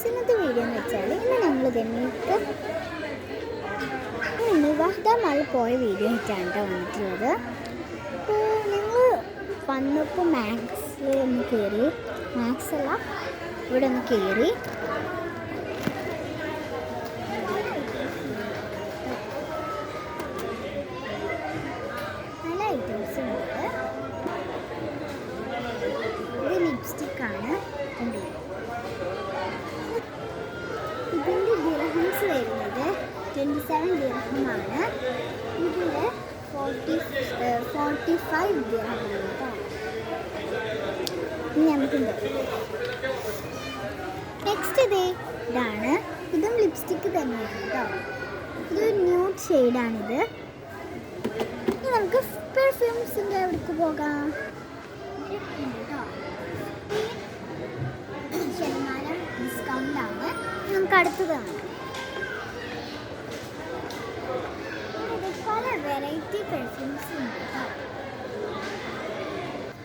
Friends ഇന്നത്തെ video എന്ന് വെച്ചാൽ ഇന്ന് ഞങ്ങൾ ഗണ്ണിക്ക് ഇന്ന് വഹദ മാൾ പോയ വീഡിയോ ആയിട്ടാണ് കേട്ടോ വന്നിട്ടുള്ളത്. അപ്പോൾ ഞങ്ങൾ വന്നപ്പോൾ മാത്സ് ഒന്ന് കയറി മാക്സ് അല്ല ഇവിടെ ഒന്ന് കയറി ദിർഹമാണ് ഇതിൽ ഫോർട്ടി ഫോർട്ടി ഫൈവ് ഗ്രാമാണ് കേട്ടോ. ഇനി നമുക്കുണ്ട് നെക്സ്റ്റ് ഇതേ ഇതാണ്. ഇതും ലിപ്സ്റ്റിക്ക് തന്നെയാണ് കേട്ടോ. ഇതൊരു ന്യൂഡ് ഷെയ്ഡാണിത് ഇനി നമുക്ക് പെർഫ്യൂംസിന്റെ അവിടേക്ക് പോകാം. കേട്ടോ ശതമാനം ഡിസ്കൗണ്ട് ആണ്. നമുക്ക് അടുത്തതാണ് ഇവിടെ പല വെറൈറ്റി പെർഫ്യൂംസ് ഉണ്ട്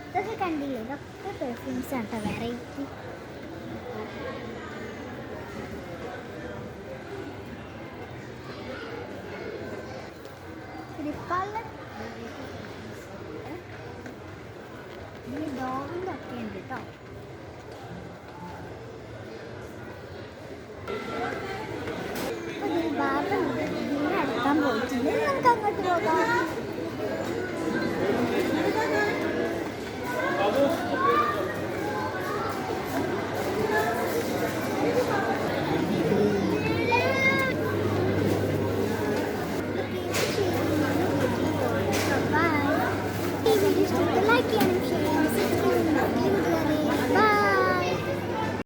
ഇതൊക്കെ കണ്ടില്ലേ? ഇതൊക്കെ പെർഫ്യൂംസ് ആണ് വെറൈറ്റി. പല ഡോറിന്റെ ഒക്കെ ഉണ്ട് കേട്ടോ. 自分なん。か考えてかな